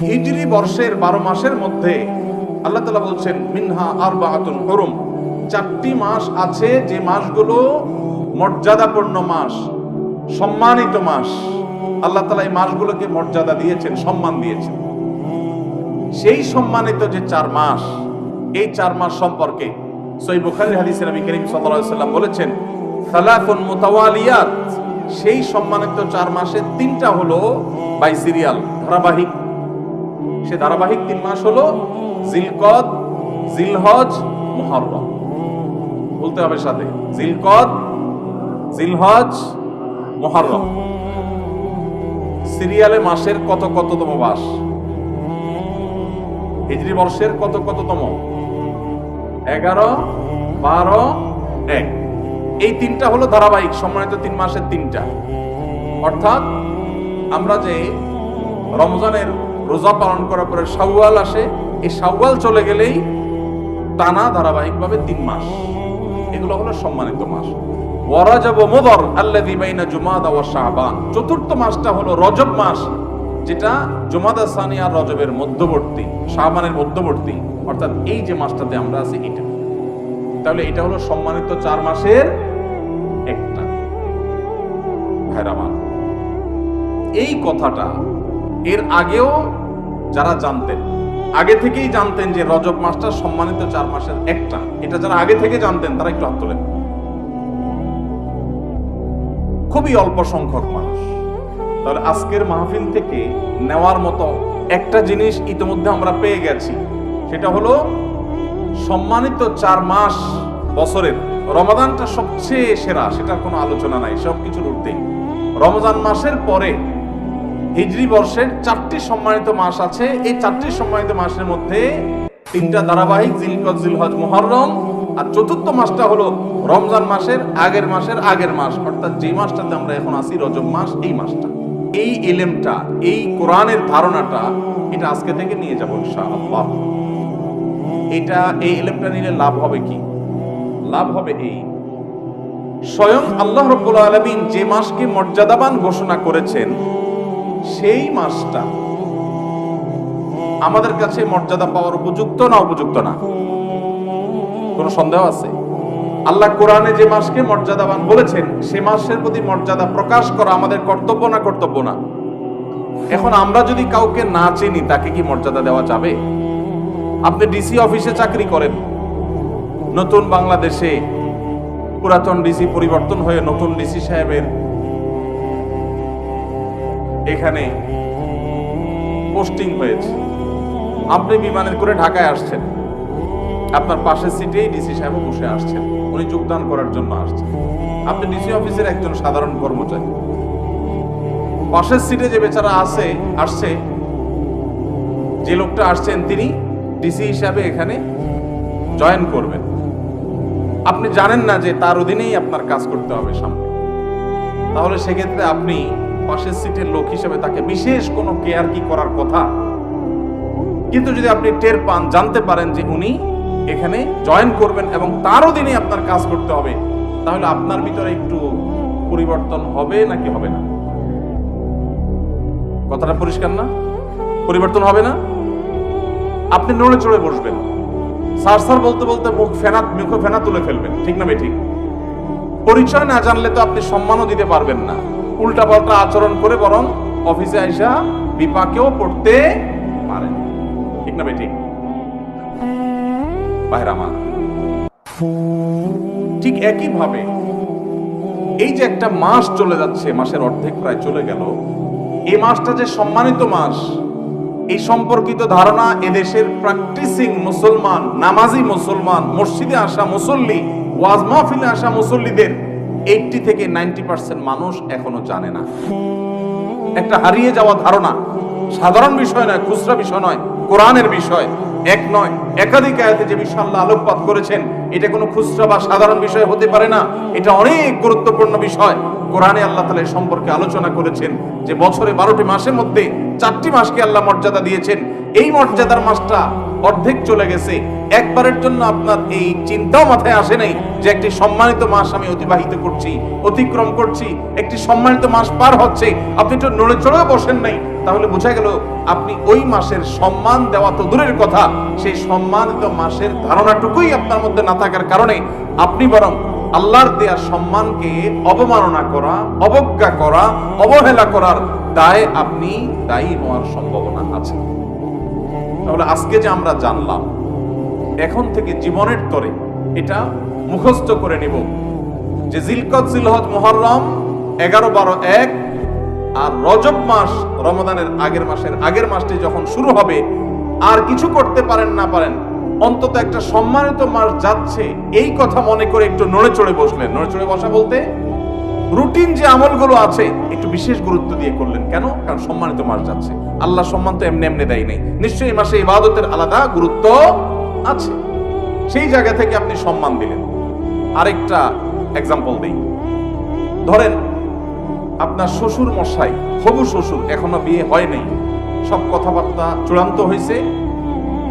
হিজরি বর্ষের বারো মাসের মধ্যে আল্লাহ তালা বলছেন, মিনহা আর বাহাতুন হরুম। চারটি মাস আছে, যে মাসগুলো মর্যাদাপূর্ণ মাস, সম্মানিত মাস। আল্লাহ তালা এই মাসগুলোকে মর্যাদা দিয়েছেন, সম্মান দিয়েছেন। সেই সম্মানিত যে চার মাস, এই চার মাস সম্পর্কে সই বুখারি হাদিসে নবী করিম সাল্লাম বলেছেন, সালাফুন মুতাওয়ালিয়াত। সেই সম্মানিত চার মাসে তিনটা হলো বাই সিরিয়াল ধারাবাহিক সে ধারাবাহিক তিন মাস হলো জিলকদ, জিলহজ, মুহররম। বলতে হবে সাথে, জিলকদ, জিলহজ, মুহররম। সিরিয়ালে মাসের কত কততম মাস? হিজরি বর্ষের কত কততম? এগারো, বারো, এক। এই তিনটা হলো ধারাবাহিক, সম্মানিত তিন মাসের তিনটা। অর্থাৎ আমরা যে রমজানের রোজা পালন করার পরে শাওয়াল আসে, এই শাওয়াল চলে গেলেই টানা ধারাবাহিকভাবে তিন মাস। এগুলো হলো সম্মানিত মাস। ওয়ারাজাব মুদর আল্লাযী বাইনা জুমাদা ওয়া শাবান চতুর্থ মাসটা হলো রজব মাস, যেটা জুমাদা সানি আর রজবের মধ্যবর্তী শাবানের মধ্যবর্তী, অর্থাৎ এই যে মাসটাতে আমরা আছি এটা। তাহলে এটা হলো সম্মানিত চার মাসের একটা। ভাইরামান এই কথাটা এর আগেও যারা জানতেন, আগে থেকেই জানতেন যে রজব মাসটা সম্মানিত চার মাসের একটা। এটা যারা আগে থেকে জানতেন, তারা একটু হাত খুবই অল্প সংখ্যক মানুষ। তাহলে আজকের মাহফিল থেকে নেওয়ার মতো একটা জিনিস ইতিমধ্যে আমরা পেয়ে গেছি। সেটা হলো সম্মানিত চার মাস বছরের রমাদানটা সবচেয়ে সেরা, সেটার কোনো আলোচনা নাই, সবকিছুর ঊর্ধ্বেই রমজান মাসের পরে হিজরি বর্ষের চারটি সম্মানিত মাস আছে। এই চারটি সম্মানিত মাসের মধ্যে তিনটা ধারাবাহিক জিলকদ জিলহজ, মুহররম। আর চতুর্থ মাসটা হলো রমজান মাসের আগের মাসের আগের মাস। অর্থাৎ যে মাসটাতে আমরা এখন আছি, রজব মাস, এই মাসটা। এই এলেমটা, এই কোরআনের ধারণাটা এটা আজকে থেকে নিয়ে যাব ইনশাআল্লাহ। এটা, এই এলেমটা নিলে লাভ হবে কি? লাভ হবে এই, স্বয়ং আল্লাহ রব্বুল আলমিন যে মাসকে মর্যাদাবান ঘোষণা করেছেন সেই মাসটা আমাদের কাছে মর্যাদা পাওয়ার উপযুক্ত না উপযুক্ত না? কোনো সন্দেহ আছে? আল্লাহ কোরআনে যে মাসকে মর্যাদাবান বলেছেন, সে মাসের প্রতি মর্যাদা প্রকাশ করা আমাদের কর্তব্য না কর্তব্য না? এখন আমরা যদি কাউকে না চিনি, তাকে কি মর্যাদা দেওয়া যাবে? আপনি ডিসি অফিসে চাকরি করেন, নতুন বাংলাদেশে পুরাতন ডিসি পরিবর্তন হয়ে নতুন ডিসি সাহেবের এখানে পোস্টিং হয়েছে। আপনি বিমানের করে ঢাকায় আসছেন। আপনার পাশের সিটেই ডিসি সাহেব বসে আসছেন। উনি যোগদান করার জন্য আসছেন। আপনি ডিসি অফিসের একজন সাধারণ কর্মচারী। পাশের সিটে যে বেচারা আছে, আসছে, যে লোকটা আসছেন তিনি ডিসি হিসাবে এখানে জয়েন করবেন। আপনি জানেন না যে তার অধীনেই আপনার কাজ করতে হবে সামনে। তাহলে সেক্ষেত্রে আপনি পাশের সিটের লোক হিসেবে তাকে বিশেষ কোনো কেয়ার কি করার কথা? কিন্তু যদি আপনি টের পান, জানতে পারেন যে উনি এখানে জয়েন করবেন এবং তার অধীনে আপনার কাজ করতে হবে, তাহলে আপনার ভিতরে একটু পরিবর্তন হবে নাকি হবে না? কথাটা পরিষ্কার না? পরিবর্তন হবে না? আপনি নড়ে চড়ে বসবেন। সার সার বলতে বলতে মুখ ফেনা মুখ ফেনা তুলে ফেলবেন। ঠিক না ঠিক? পরিচয় না জানলে তো আপনি সম্মানও দিতে পারবেন না। উল্টা পাল্টা আচরণ করে বরং অফিসে আইসা বিপাকেও পড়তে পারেন ঠিক না ঠিক বাহরামান ঠিক একই ভাবে এই যে একটা মাস চলে যাচ্ছে, মাসের অর্ধেক প্রায় চলে গেল এই মাসটা যে সম্মানিত মাস, এই সম্পর্কিত ধারণা এদেশের প্র্যাকটিসিং মুসলমান, নামাজি মুসলমান, মসজিদে আসা মুসল্লি, ওয়াজ মাহফিলে আসা মুসল্লিদের এইটটি থেকে নাইনটি পার্সেন্ট মানুষ এখনও জানে না। একটা হারিয়ে যাওয়া ধারণা সাধারণ বিষয় নয়, খুচরা বিষয় নয়, কোরআনের বিষয়, এক নয়। একাধিক আয়াতে যে বিষয় আল্লাহ আলোকপাত করেছেন, এটা কোনো খুচরা বা সাধারণ বিষয় হতে পারে না। এটা অনেক গুরুত্বপূর্ণ বিষয়। কোরআনে আল্লাহ তালা সম্পর্কে আলোচনা করেছেন যে বছরে বারোটি মাসের মধ্যে চারটি মাসকে আল্লাহ মর্যাদা দিয়েছেন। এই মর্যাদার মাসটা অর্ধেক চলে গেছে। একবারের জন্য আপনার এই চিন্তাও মাথায় আসে নাই যে একটি সম্মানিত মাস আমি অতিবাহিত করছি, অতিক্রম করছি, একটি সম্মানিত মাস পার হচ্ছে। আপনি তো নড়ে চড়েও বসেন নাই, তাহলে বোঝা গেল আপনি ওই মাসের সম্মান দেওয়া তো দূরের কথা। সেই সম্মানিত মাসের ধারণাটুকুই আপনার মধ্যে না থাকার কারণে আপনি বরং আল্লাহর দেয়া সম্মানকে অবমাননা করা, অবজ্ঞা করা, অবহেলা করার দায় আপনি দায়ী হওয়ার সম্ভাবনা আছে। তাহলে আজকে যে আমরা জানলাম, এখন থেকে জীবনের তরে এটা মুখস্থ করে নিব যে জিলকত, জিলহজ, মুহররম এগারো, বারো, এক আর রজব মাস রমদানের আগের মাসের আগের মাসটি যখন শুরু হবে, আর কিছু করতে পারেন না পারেন, অন্তত একটা সম্মানিত মাস যাচ্ছে, এই কথা মনে করে একটু নড়ে চড়ে বসলেন। নড়ে চড়ে বসা বলতে রুটিন যে আমলগুলো আছে, একটু বিশেষ গুরুত্ব দিয়ে করলেন। কেন? কারণ সম্মানিত মাস যাচ্ছে। আল্লাহ সম্মান তো এমনি এমনি দেয় নেই। নিশ্চয়ই মাসে ইবাদতের আলাদা গুরুত্ব আছে। সেই জায়গা থেকে আপনি সম্মান দিলেন। আরেকটা এক্সাম্পল দিই। ধরেন, আপনার শ্বশুর মশাই, হবু শ্বশুর, এখনও বিয়ে হয় নাই। সব কথাবার্তা চূড়ান্ত হয়েছে।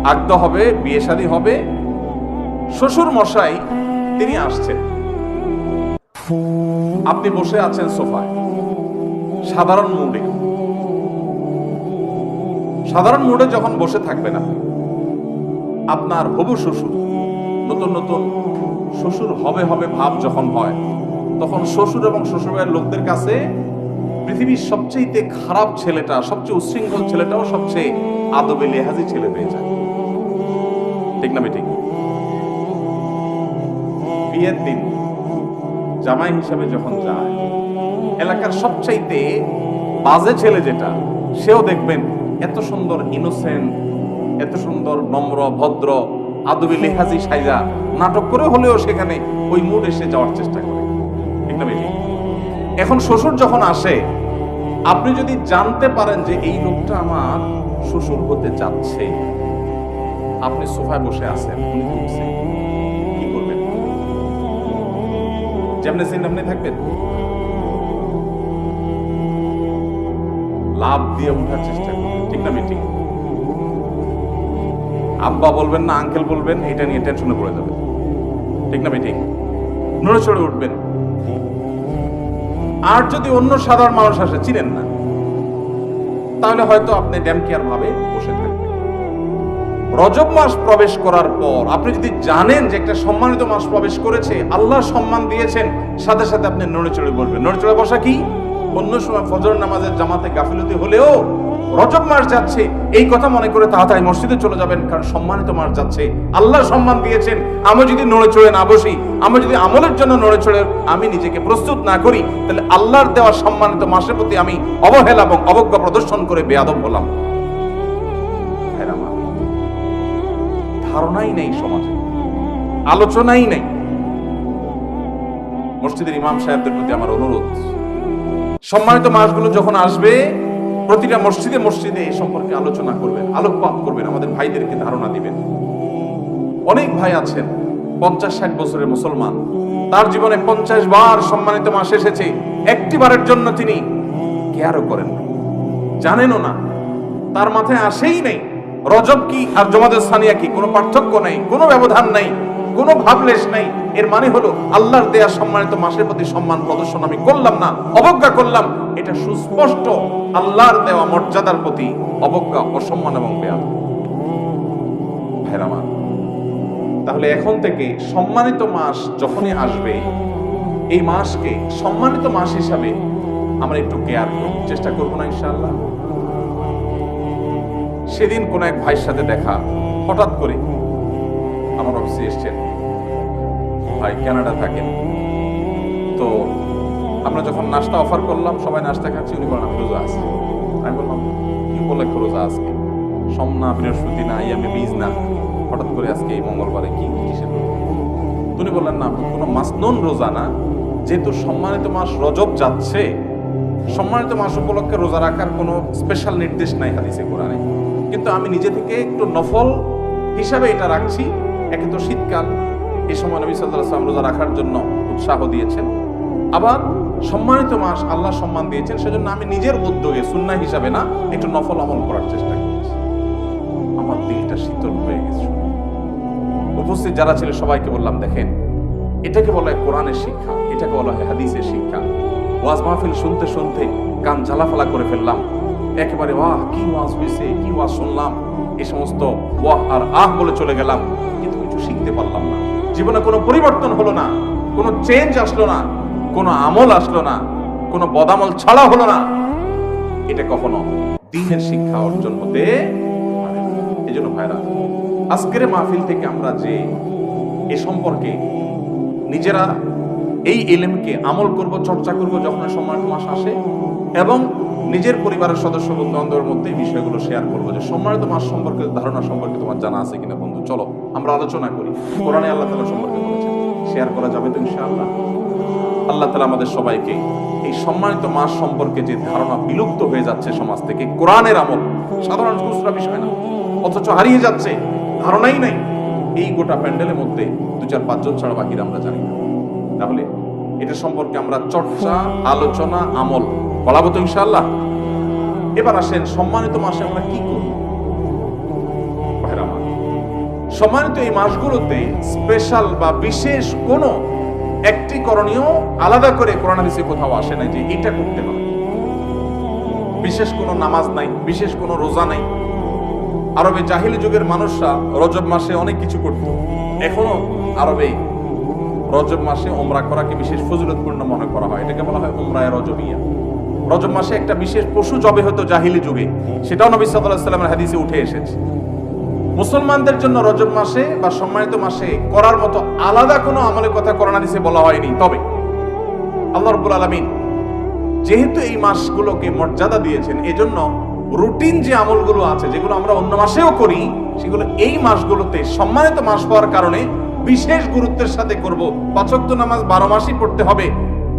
আগ্দ হবে, বিয়ে শাদী হবে। শ্বশুর মশাই, তিনি আসছেন। আপনি বসে আছেন সোফায়। সাধারণ মুডে। সাধারণ মুডে যখন বসে থাকবেন আপনি আপনার হবু শ্বশুর, নতুন নতুন শ্বশুর হবে হবে ভাব যখন হয়, তখন শ্বশুর এবং শ্বশুরের লোকদের কাছে পৃথিবীর সবচেয়ে খারাপ ছেলেটা, সবচেয়ে উশৃঙ্খল ছেলেটাও সবচেয়ে আদবে লেহাজি ছেলে হয়ে যায়। ঠিক না ঠিক বিয়ের দিন জামাই হিসাবে যখন যায়, এলাকার সবচাইতে বাজে ছেলে যেটা, সেও দেখবেন এত সুন্দর ইনোসেন্ট এত সুন্দর নম্র, ভদ্র, আদবি লেহাজি সাইজা, নাটক করে হলেও সেখানে ওই মুড এসে যাওয়ার চেষ্টা করে। এখন শ্বশুর যখন আসে, আপনি যদি জানতে পারেন যে এই লোকটা আমার শ্বশুর হতে যাচ্ছে, আপনি সোফায় বসে আছেন, উনি যেমনি সিন আপনি থাকবেন। লাভ দিয়ে উঠার চেষ্টা ঠিক না মিটিং আব্বা বলবেন না, আঙ্কেল বলবেন এটা নিয়ে টেনশনে পড়ে যাবে ঠিক না মিটিং নড়ে চড়ে উঠবেন। আর যদি অন্য সাধারণ মানুষ আসে, চিনেন না, তাহলে হয়তো আপনি ড্যাম কেয়ার ভাবে বসে থাকবেন। রজব মাস প্রবেশ করার পর আপনি যদি জানেন যে একটা সম্মানিত মাস প্রবেশ করেছে, আল্লাহ সম্মান দিয়েছেন, সাথে সাথে আপনি নড়ে চড়ে বসবেন নড়ে চড়ে বসা কি? অন্য সময় ফজর নামাজের জামাতে গাফিলতি হলেও রজব মাস যাচ্ছে, এই কথা মনে করে তাড়াতাড়ি মসজিদে চলে যাবেন, কারণ সম্মানিত মাস যাচ্ছে। আল্লাহ সম্মান দিয়েছেন, আমি যদি নড়ে চড়ে না বসি, আমি যদি আমলের জন্য নড়ে চড়ে আমি নিজেকে প্রস্তুত না করি, তাহলে আল্লাহর দেওয়া সম্মানিত মাসের প্রতি আমি অবহেলা এবং অবজ্ঞা প্রদর্শন করে বেয়াদব হলাম। ধারণাই নেই সমাজে, আলোচনাই নেই। মসজিদের ইমাম সাহেবদের প্রতি আমার অনুরোধ, সম্মানিত মাসগুলো যখন আসবে, প্রতিটা মসজিদে মসজিদে এই সম্পর্কে আলোচনা করবেন, আলোকপাত করবেন, আমাদের ভাইদেরকে ধারণা দিবেন। অনেক ভাই আছেন, পঞ্চাশ ষাট বছরের মুসলমান, তার জীবনে পঞ্চাশ বার সম্মানিত মাস এসেছে একটি বারের জন্য তিনি কেয়ারও করেন জানেনও না, তার মাথায় আসেই নেই রজব কি আর জমাদের সানিয়া কি? কোনো পার্থক্য নেই, কোনো ব্যবধান নাই, কোনো ভাবলেশ নাই। এর মানে হলো আল্লাহর দেয়া সম্মানিত মাসের প্রতি সম্মান প্রদর্শন আমি করলাম না, অবজ্ঞা করলাম। এটা সুস্পষ্ট আল্লাহর দেওয়া মর্যাদার প্রতি অবজ্ঞা, অসম্মান এবং বেয়াদ তাহলে এখন থেকে সম্মানিত মাস যখনই আসবে, এই মাসকে সম্মানিত মাস হিসাবে আমরা একটু কেয়ার করব। চেষ্টা করব না ইনশাআল্লাহ? সেদিন কোন এক ভাইয়ের সাথে দেখা। হঠাৎ করে আমার অফিসে এসছেন। ভাই কানাডা থাকেন। তো আমরা যখন নাস্তা অফার করলাম, সবাই নাস্তা খাচ্ছি, উনি বলেন আমি রোজা আছি আমি বললাম, কি উপলক্ষে রোজা আজকে? সোম না বৃহস্পতি না ইয়ামে বীজ না। হঠাৎ করে আজকে এই মঙ্গলবারে কি কিসের উনি বললেন, না কোনো মাসনুন রোজা না। যেহেতু সম্মানিত মাস রজব যাচ্ছে, সম্মানিত মাস উপলক্ষে রোজা রাখার কোনো স্পেশাল নির্দেশ নাই হাদিসে, কোরআনে। কিন্তু আমি নিজে থেকে একটু নফল হিসাবে এটা রাখছি। একে তো শীতকাল। এই সময় নবী সাল্লাম রোজা রাখার জন্য উৎসাহ দিয়েছেন। আবার সম্মানিত মাস আল্লাহ সম্মান দিয়েছেন, সেজন্য আমি নিজের উদ্যোগে সুন্না হিসাবে না, একটু নফল আমল করার চেষ্টা করছি। আমার শীতল হয়ে গেছে। উপস্থিত যারা ছিল, সবাইকে বললাম, দেখেন, এটাকে বলা হয় কোরআনের শিক্ষা, এটাকে বলা হয় হাদিসের শিক্ষা। ওয়াজ মাহফিল শুনতে শুনতে কান ঝালাফালা করে ফেললাম একেবারে ওয়াহ কি ওয়াজ হয়েছে কি ওয়াজ শুনলাম? এই সমস্ত, ওয়াহ, আর আহ বলে চলে গেলাম। কিন্তু কিছু শিখতে পারলাম না। জীবনে কোনো পরিবর্তন হলো না, কোনো চেঞ্জ আসলো না, কোনো আমল আসলো না, কোনো বদামল ছাড়া হলো না। এটা কখনো দিনের শিক্ষা অর্জন হতে এই জন্য ভাইরা, আজকের মাহফিল থেকে আমরা যে এ সম্পর্কে নিজেরা এই এলেমকে আমল করব, চর্চা করব, যখন সম্মানিত মাস আসে, এবং নিজের পরিবারের সদস্য বন্ধু বান্ধবের মধ্যে এই বিষয়গুলো শেয়ার করব যে সম্মানিত মাস সম্পর্কে, ধারণা সম্পর্কে তোমার জানা আছে কিনা বন্ধু? চলো, আমরা আলোচনা করি। কোরআনে আল্লাহ তালা সম্পর্কে শেয়ার করা যাবে তো ইনশাআল্লাহ। আল্লাহ তালা আমাদের সবাইকে এই সম্মানিত মাস সম্পর্কে যে ধারণা বিলুপ্ত হয়ে যাচ্ছে সমাজ থেকে, কোরআনের আমল, সাধারণ খুচরা বিষয় না, অথচ হারিয়ে যাচ্ছে, ধারণাই নাই। এই গোটা প্যান্ডেলের মধ্যে দু চার পাঁচজন ছাড়া বাকিরা আমরা জানি না। তাহলে এটা সম্পর্কে আমরা চর্চা, আলোচনা, আমল বলাবো তো ইনশাআল্লাহ। এবার আসেন, সম্মানিত মাসে আমরা কি করব? সম্মানিত এই মাসগুলোতে স্পেশাল বা বিশেষ কোনো একটি করণীয় আলাদা করে কোরআন হাদিসে কোথাও আসে না যে এটা করতে হবে বিশেষ কোনো নামাজ নাই, বিশেষ কোনো রোজা নাই। আরবে জাহিলি যুগের মানুষরা রজব মাসে অনেক কিছু করত। এখনও আরবে রজব মাসে ওমরা করাকে বিশেষ ফজিলতপূর্ণ মনে করা হয়। এটাকে বলা হয় ওমরায় রজবিয়া। রজব মাসে একটা বিশেষ পশু জবে হতো জাহিলি যুগে। সেটাও নবী সাল্লাল্লাহু সাল্লামের হাদিসে উঠে এসেছে। মুসলমানদের জন্য রজব মাসে বা সম্মানিত মাসে করার মতো আলাদা কোনো আমলের কথা করোনা দিছে বলা হয়নি। তবে আল্লাহ রব্বুল আলামিন যেহেতু এই মাসগুলোকে মর্যাদা দিয়েছেন, এজন্য রুটিন যে আমলগুলো আছে, যেগুলো আমরা অন্য মাসেও করি, সেগুলো এই মাসগুলোতে সম্মানিত মাস হওয়ার কারণে বিশেষ গুরুত্বের সাথে করব। পাঁচক্ত নামাজ বারো মাসই পড়তে হবে।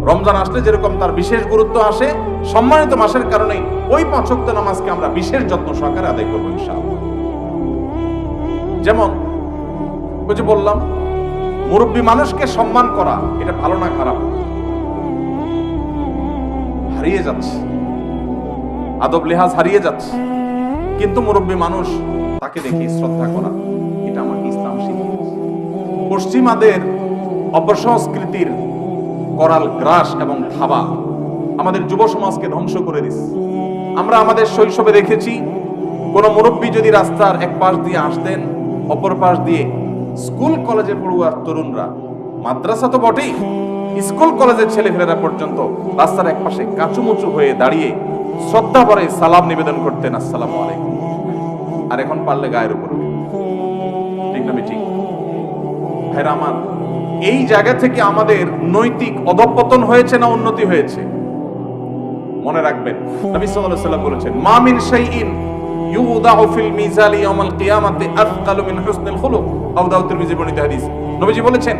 রমজান আসলে যেরকম তার বিশেষ গুরুত্ব আসে, সম্মানিত মাসের কারণে ওই পাঁচক্ত নামাজকে আমরা বিশেষ যত্ন সহকারে আদায় করব ইনশাআল্লাহ। যেমন ওই যে বললাম, মুরব্বী মানুষকে সম্মান করা, এটা ভালো না খারাপ? হারিয়ে যাচ্ছে। আদব লেহাজ হারিয়ে যাচ্ছে। কিন্তু মুরব্বী মানুষ তাকে দেখে শ্রদ্ধা করা, এটা আমাকে ইসলাম শিখিয়েছে। পশ্চিমাদের অপসংস্কৃতির করাল গ্রাস এবং থাবা আমাদের যুব সমাজকে ধ্বংস করে দিচ্ছে আমরা আমাদের শৈশবে দেখেছি, কোন মুরব্বী যদি রাস্তার এক পাশ দিয়ে আসতেন, অপর পাশ দিয়ে স্কুল কলেজে পড়ুয়ার তরুণরা। মাদ্রাসা তো বটেই, স্কুল কলেজের ছেলেমেয়েরা পর্যন্ত রাস্তার এক পাশে কাঁচুমুচু হয়ে দাঁড়িয়ে শ্রদ্ধা ভরে সালাম নিবেদন করতেন, আসসালামু আলাইকুম। আর এখন পারলে গায়ের উপর ঠিক না ঠিক ভাইরা আমার এই জায়গা থেকে আমাদের নৈতিক অধপতন হয়েছে না উন্নতি হয়েছে? মনে রাখবেন, নবী সাল্লাল্লাহু আলাইহি বলেছেন শাইইন ইউদাউ ফিল ইয়াউমাল কিয়ামাতি মিন হুসনিল খুলুক। আবু দাউদ তিরমিজি বর্ণিত হাদিস। নবীজি বলেছেন,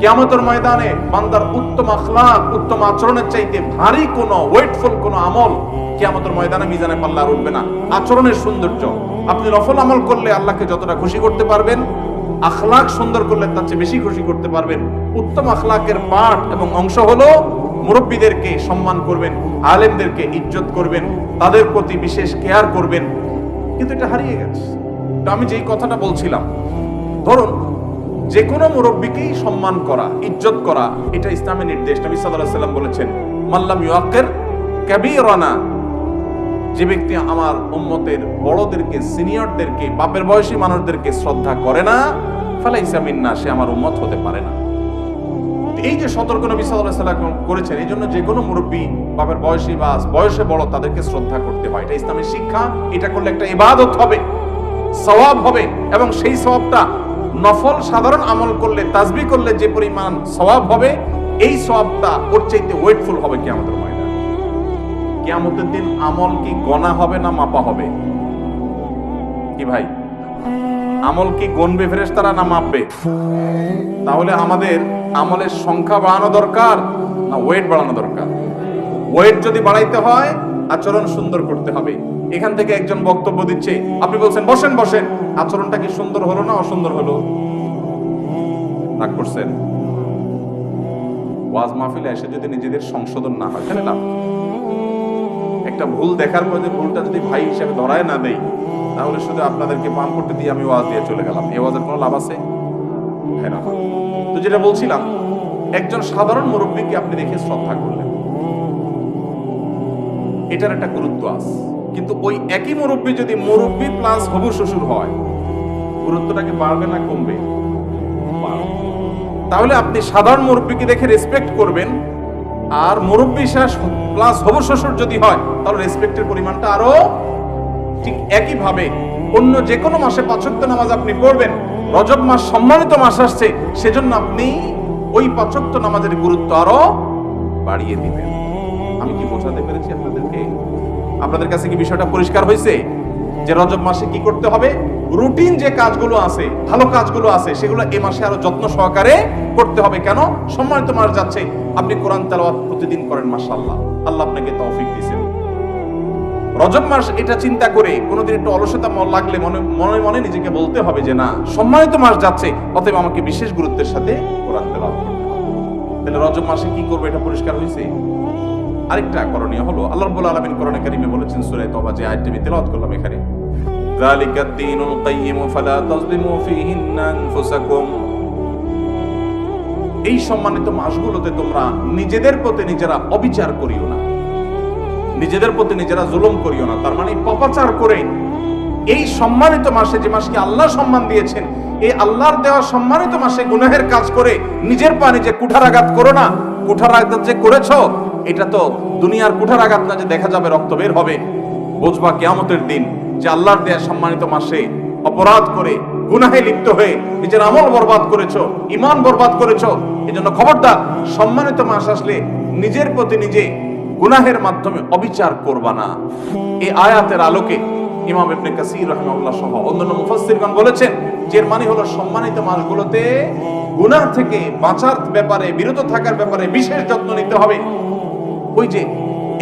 কিয়ামতের ময়দানে বান্দার উত্তম আখলাক, উত্তম আচরণের চাইতে ভারী কোনো, ওয়েটফুল কোনো আমল কিয়ামতের ময়দানে মিজানে পাল্লা উঠবে না। আচরণের সৌন্দর্য, আপনি নফল আমল করলে আল্লাহকে যতটা খুশি করতে পারবেন আখলাক সুন্দর করলে তার চেয়ে বেশি খুশি করতে পারবেন। উত্তম আখলাকের পাঠ এবং অংশ হলো মুরব্বীদেরকে সম্মান করবেন, আলেমদেরকে ইজ্জত করবেন, তাদের প্রতি বিশেষ কেয়ার করবেন। কিন্তু এটা হারিয়ে গেছে। আমি যেই কথাটা বলছিলাম, ধরুন যে কোনো মুরব্বীকেই সম্মান করা, ইজ্জত করা, এটা ইসলামের নির্দেশ। নবী আলাইহি সাল্লাম বলেছেন মাল্লাম ইউআক্কির কাবীরানা যে ব্যক্তি আমার উম্মতের বড়দেরকে, সিনিয়রদেরকে, বাপের বয়সী মানুষদেরকে শ্রদ্ধা করে না, ফালাইসা মিন্না, সে আমার উম্মত হতে পারে না। এই যে সতর্ক নবী আলাইহি সাল্লাম করেছেন, এই জন্য যে কোনো মুরব্বী বাপের বয়সী বা বয়সে বড় তাদেরকে শ্রদ্ধা করতে হয়। এটা ইসলামের শিক্ষা, এটা করলে একটা ইবাদত হবে, সওয়াব হবে, এবং সেই সওয়াবটা নফল, সাধারণ আমল করলে তাজবি করলে যে পরিমাণ সওয়াব হবে, এই সওয়াবটা ওর চাইতে ওয়েটফুল হবে কিয়ামতের ময়দানে। কিয়ামতের দিন আমল কি গণা হবে না মাপা হবে? কি ভাই? আমল কি গণবে ফেরেশতারা না মাপবে? তাহলে আমাদের আমলের সংখ্যা বাড়ানো দরকার না ওয়েট বাড়ানো দরকার? ওয়েট যদি বাড়াইতে হয়, আচরণ সুন্দর করতে হবে। এখান থেকে একজন বক্তব্য দিচ্ছে, আপনি বলছেন, বসেন বসেন। আচরণটা কি সুন্দর হলো না অসুন্দর হলো? রাগ করছেন? ওয়াজ মাহফিলে এসে যদি নিজেদের সংশোধন না হয়, তাহলে লাভ? একটা ভুল দেখার পর যে ভুলটা যদি ভাই হিসেবে ধরায় না দেই, তাহলে শুধু আপনাদেরকে পান করতে দিয়ে আমি ওয়াজ দিয়ে চলে গেলাম। এই ওয়াজের কোনো লাভ আছে? হয়। তো যেটা বলছিলাম, একজন সাধারণ মুরব্বীকে আপনি দেখে শ্রদ্ধা করলেন। এটার একটা গুরুত্ব আছে। কিন্তু ওই একই মুরব্বী যদি মুরব্বী প্লাস হবু শ্বশুর হয় গুরুত্বটা কি বাড়বে না, কমবে? তাহলে আপনি সাধারণ মুরব্বীকে দেখে রেসপেক্ট করবেন আর মুরব্বী শ্বাস প্লাস হবু শ্বশুর যদি হয়, তাহলে রেসপেক্টের পরিমাণটা আরও ঠিক একইভাবে অন্য যে কোনো মাসে পাঁচক্ত নামাজ আপনি পড়বেন। রজব মাস, সম্মানিত মাস আসছে, সেজন্য আপনি ওই পাঁচক্ত নামাজের গুরুত্ব আরও বাড়িয়ে দিবেন। আমি কি বোঝাতে পেরেছি আপনাদেরকে? আপনাদের কাছে কি বিষয়টা পরিষ্কার হয়েছে? যে রজব মাসে কি করতে হবে? রুটিন যে কাজগুলো আছে, ভালো কাজগুলো আছে, সেগুলো এ মাসে আরও যত্ন সহকারে করতে হবে। কেন? সম্মানিত মাস যাচ্ছে, আপনি কোরআন তেলাওয়াত প্রতিদিন করেন, মাশাআল্লাহ। আল্লাহ আপনাকে তৌফিক দিয়েছেন রজব মাস এটা চিন্তা করে কোনোদিন একটু অলসতা লাগলে মনে মনে মনে নিজেকে বলতে হবে যে, না, সম্মানিত মাস যাচ্ছে, অতএব আমাকে বিশেষ গুরুত্বের সাথে কোরআন তেলাওয়াত করতে তাহলে রজব মাসে কি করবে এটা পরিষ্কার হয়েছে? আরেকটা করণীয় হলো, আল্লাহ রাব্বুল আলামিন কোরআনে কারিমে বলেছেন, সূরা তওবা যে আয়াতটি আমি তেলাওয়াত করলাম এখানে যালিকা দ্বীনুল কাইয়্যিম ফালা তাজলিমু ফীহিন্না আনফুসাকুম এই সম্মানিত মাসগুলোতে তোমরা নিজেদের প্রতি নিজেরা অবিচার করিও না। নিজেদের প্রতি নিজেরা জুলুম করিও না। তার মানে পপাচার করে এই সম্মানিত মাসে যে মাসকে আল্লাহ সম্মান দিয়েছেন, এই আল্লাহর দেওয়া সম্মানিত মাসে গুনাহের কাজ করে নিজের পা নিজে কুঠারাঘাত করো না। কুঠারাঘাত যে করেছ, এটা তো দুনিয়ার কুঠারাঘাত না যে দেখা যাবে রক্ত বের হবে। বুঝবা কেয়ামতের দিন যে আল্লাহর দেয়া সম্মানিত মাসে অপরাধ করে, গুনাহে লিপ্ত হয়ে নিজের আমল বরবাদ করেছ ইমান বরবাদ করেছ, এজন্য খবরদার, সম্মানিত মাস আসলে নিজের প্রতি নিজে গুনাহের মাধ্যমে অবিচার করবা না। এই আয়াতের আলোকে ইমাম ইবনে কাসির রাহিমাহুল্লাহ সহ অন্যান্য মুফাসসিরগণ বলেছেন যে এর মানে হলো সম্মানিত মাসগুলোতে গুনাহ থেকে বাঁচার ব্যাপারে, বিরত থাকার ব্যাপারে বিশেষ যত্ন নিতে হবে। ওই যে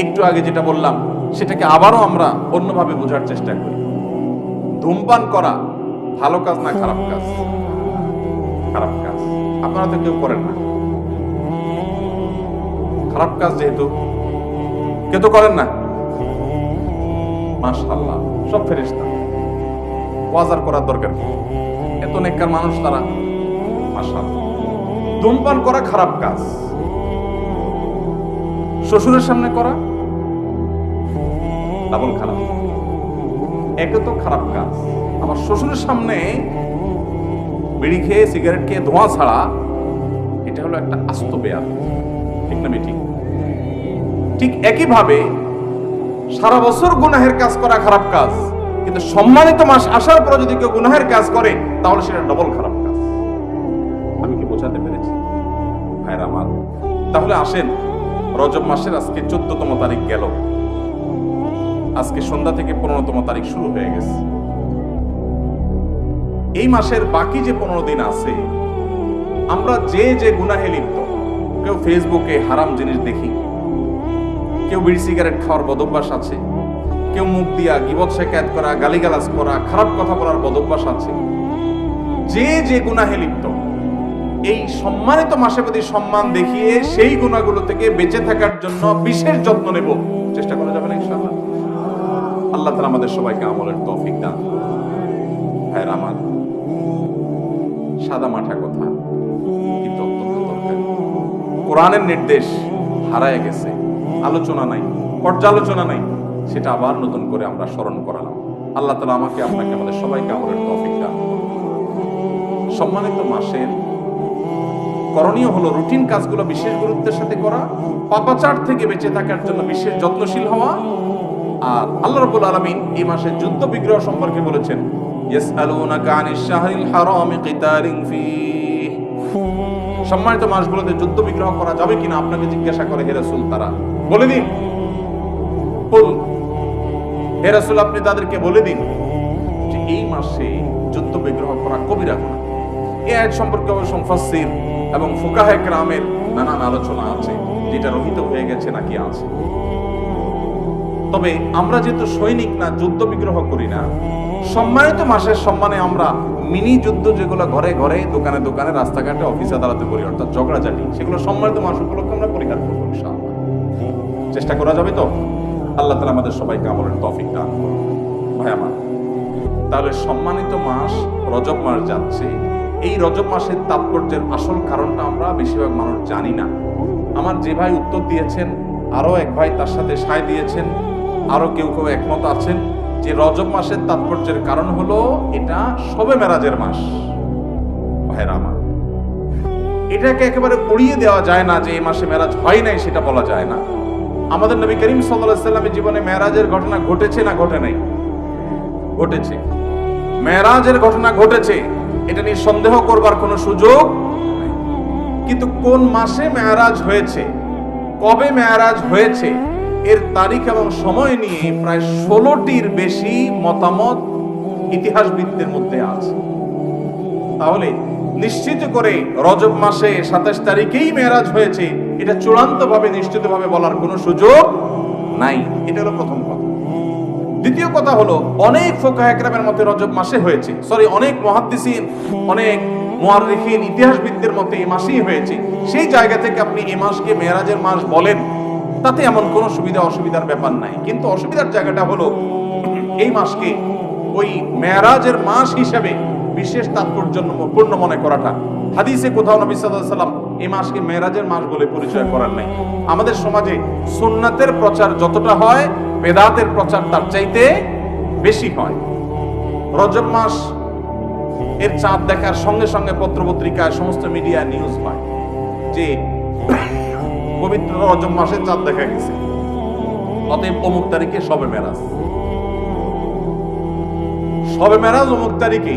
একটু আগে যেটা বললাম সেটাকে আবারও আমরা অন্যভাবে বোঝার চেষ্টা করি। ধূমপান করা ভালো কাজ না খারাপ কাজ? খারাপ কাজ। আপনারা তো কেউ করেন না। খারাপ কাজ যেহেতু, কেউ তো করেন না। মাশাআল্লাহ, সব ফেরেশতা। ওয়াজার করার দরকার? এত নেককার মানুষ তারা, মাশাআল্লাহ। ধূমপান করা খারাপ কাজ। শ্বশুরের সামনে করা ডাবল খারাপ একে তো খারাপ কাজ। আমার শ্বশুরের সামনে বিড়ি খেয়ে, সিগারেট খেয়ে, ধোঁয়া ছাড়া, এটা হলো একটা আস্ত বেয়াদ ঠিক না ঠিক ঠিক একইভাবে সারা বছর গুনাহের কাজ করা খারাপ কাজ, কিন্তু সম্মানিত মাস আসার পর যদি কেউ গুনাহের কাজ করে, তাহলে সেটা ডবল খারাপ কাজ। আমি কি বোঝাতে পেরেছি? ভাইরা আমার, তাহলে আসেন, রজব মাসের আজকে চোদ্দতম তারিখ গেল। আজকে সন্ধ্যা থেকে পনেরোতম তারিখ শুরু হয়ে গেছে। এই মাসের বাকি যে পনেরো দিন আছে, আমরা যে যে গুনাহে লিপ্ত, কেউ ফেসবুকে হারাম জিনিস দেখি, কেউ বিড়ি সিগারেট খাওয়ার বদভ্যাস আছে, কেউ মুখ দিয়া গিবত শেখায়ত করা, গালিগালাজ করা, খারাপ কথা বলার বদভ্যাস আছে। যে যে গুনাহে লিপ্ত, এই সম্মানিত মাসে প্রতি সম্মান দেখিয়ে সেই গুণাগুলো থেকে বেঁচে থাকার জন্য বিশেষ যত্ন নেব। চেষ্টা করা যাবে না, ইনশাআল্লাহ। আল্লাহ তালা আমাদের সবাইকে আমলের তৌফিক দান ভাইয়ের, আমার সাদা মাঠা কথা কিন্তু কোরআনের নির্দেশ হারায় গেছে, আলোচনা নাই, পর্যালোচনা নাই, সেটা আবার নতুন করে আমরা স্মরণ করালাম। আল্লাহ তালা আমাকে, আপনাকে, আমাদের সবাইকে আমলের তৌফিক দান সম্মানিত মাসের করণীয় হলো রুটিন কাজগুলো বিশেষ গুরুত্বের সাথে করা, পাপাচার থেকে বেঁচে থাকার জন্য বিশেষ যত্নশীল হওয়া আর আল্লাহ রাব্বুল আলামিন এই মাসে যুদ্ধ বিগ্রহ সম্পর্কে বলেছেন, ইয়াসআলুনাকা আনিশ শাহরিল হারামি কিতালিন ফীহ। সম্মানিত মাসগুলোতে যুদ্ধ বিগ্রহ করা যাবে কিনা আপনাকে জিজ্ঞাসা করে, হে রাসূল, তারা বলে দিন। বলুন, হে রাসূল, আপনি তাদেরকে বলে দিন যে এই মাসে যুদ্ধ বিগ্রহ করা কবিরা গুনাহ। এই আয়াত সম্পর্কে অবশ্য মুফাসসির এবং ফুকাহে কেরামের নানান আলোচনা আছে, যেটা রহিত হয়ে গেছে নাকি আছে। তবে আমরা যেহেতু সৈনিক না, যুদ্ধ বিগ্রহ করি না। সম্মানিত মাসের সম্মানে আমরা মিনি যুদ্ধ যেগুলো ঘরে ঘরে, দোকানে দোকানে, রাস্তাঘাটে অফিস আদালতে করি, অর্থাৎ ঝগড়াঝাটি, সেগুলো সম্মানিত মাস উপলক্ষে আমরা পরিহার করব চেষ্টা করা যাবে তো? আল্লাহ তালা আমাদের সবাইকে আমলের তফিক দান করুন। ভাই আমার, তাহলে সম্মানিত মাস রজব মাস যাচ্ছে। এই রজব মাসের তাৎপর্যের আসল কারণটা আমরা বেশিরভাগ মানুষ জানি না। আমার যে ভাই উত্তর দিয়েছেন আরও এক ভাই তার সাথে সায় দিয়েছেন আরও কেউ কেউ একমত আছেন যে রজব মাসের তাৎপর্যের কারণ হলো এটা সবে মেরাজের মাস। ভাইরা এটাকে একেবারে উড়িয়ে দেওয়া যায় না যে এই মাসে মেরাজ হয় নাই, সেটা বলা যায় না। আমাদের নবী করিম সাল্লামের জীবনে মেরাজের ঘটনা ঘটেছে না ঘটে নাই? ঘটেছে। মেরাজের ঘটনা ঘটেছে, এটা নিয়ে সন্দেহ করবার কোনো সুযোগ। কিন্তু কোন মাসে মেয়ারাজ হয়েছে, কবে মেয়ারাজ হয়েছে এর তারিখ এবং সময় নিয়ে প্রায় ষোলোটির বেশি মতামত ইতিহাসবিদদের মধ্যে আছে। তাহলে নিশ্চিত করে রজব মাসে সাতাশ তারিখেই মেয়ারাজ হয়েছে, এটা চূড়ান্ত ভাবে নিশ্চিত ভাবে বলার কোনো সুযোগ নাই। এটা হলো প্রথম কথা। দ্বিতীয় কথা হলো, অনেক ফোকা একরামের মতে রজব মাসে হয়েছে। সরি অনেক মহাদ্দিসিন, অনেক মুয়াররিখিন ইতিহাসবিদদের মতে এই মাসেই হয়েছে। সেই জায়গা থেকে আপনি এ মাসকে মেয়ারাজের মাস বলেন। তাতে এমন কোনো সুবিধা অসুবিধার ব্যাপার নাই। কিন্তু অসুবিধার জায়গাটা হলো, এই মাসকে ওই মেয়ারাজের মাস হিসাবে বিশেষ তাৎপর্যপূর্ণ মনে করাটা। হাদিসে কোথাও নবী সাল্লাম এই মাসকে মেরাজের মাস বলে পরিচয় করার নাই। আমাদের সমাজে সুন্নাতের প্রচার যতটা হয়, বেদাতের প্রচার তার চাইতে বেশি হয়। রজব মাস এর চাঁদ দেখার সঙ্গে সঙ্গে পত্রপত্রিকায় সমস্ত মিডিয়া নিউজ হয় যে পবিত্র রজব মাসে চাঁদ দেখা গেছে। অতএব অমুক তারিখে সবে মেরাজ। সবে মেরাজ অমুক তারিখে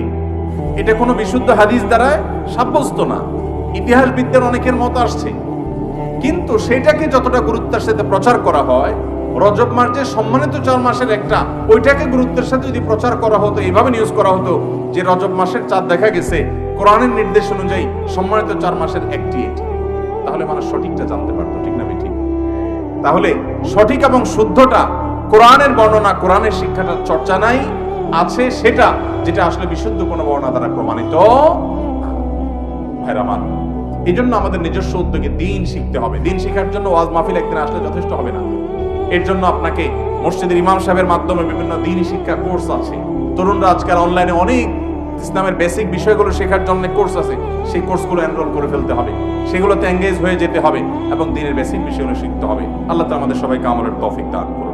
এটা কোনো বিশুদ্ধ হাদিস দ্বারা সাব্যস্ত না। ইতিহাসবিদদের অনেকের মত আসছে। কিন্তু সেটাকে যতটা গুরুত্বের সাথে প্রচার করা হয়, রজব মাস যে সম্মানিত চার মাসের একটা, ওইটাকে গুরুত্বের সাথে যদি প্রচার করা হতো এইভাবে নিউজ করা হতো যে রজব মাসের চাঁদ দেখা গেছে, কোরআনের নির্দেশ অনুযায়ী সম্মানিত চার মাসের একটি এটি। তাহলে মানুষ সঠিকটা জানতে পারতো, ঠিক না ঠিক তাহলে সঠিক এবং শুদ্ধটা কোরআনের বর্ণনা, কোরআনের শিক্ষাটার চর্চা নাই, আছে সেটা যেটা আসলে বিশুদ্ধ কোনো বর্ণনা দ্বারা প্রমাণিত ভাইরা মান এই জন্য আমাদের নিজস্ব উদ্যোগে দিন শিখতে হবে। দিন শেখার জন্য ওয়াজ মাহফিল একদিন আসলে যথেষ্ট হবে না। এর জন্য আপনাকে মসজিদের ইমাম সাহেবের মাধ্যমে বিভিন্ন দিন শিক্ষা কোর্স আছে। তরুণরা আজকাল অনলাইনে অনেক ইসলামের বেসিক বিষয়গুলো শেখার জন্য কোর্স আছে। সেই কোর্সগুলো এনরোল করে ফেলতে হবে। সেগুলোতে এঙ্গেজ হয়ে যেতে হবে এবং দিনের বেসিক বিষয়গুলো শিখতে হবে। আল্লাহ তো আমাদের সবাইকে আমলের তফিক দান করুন।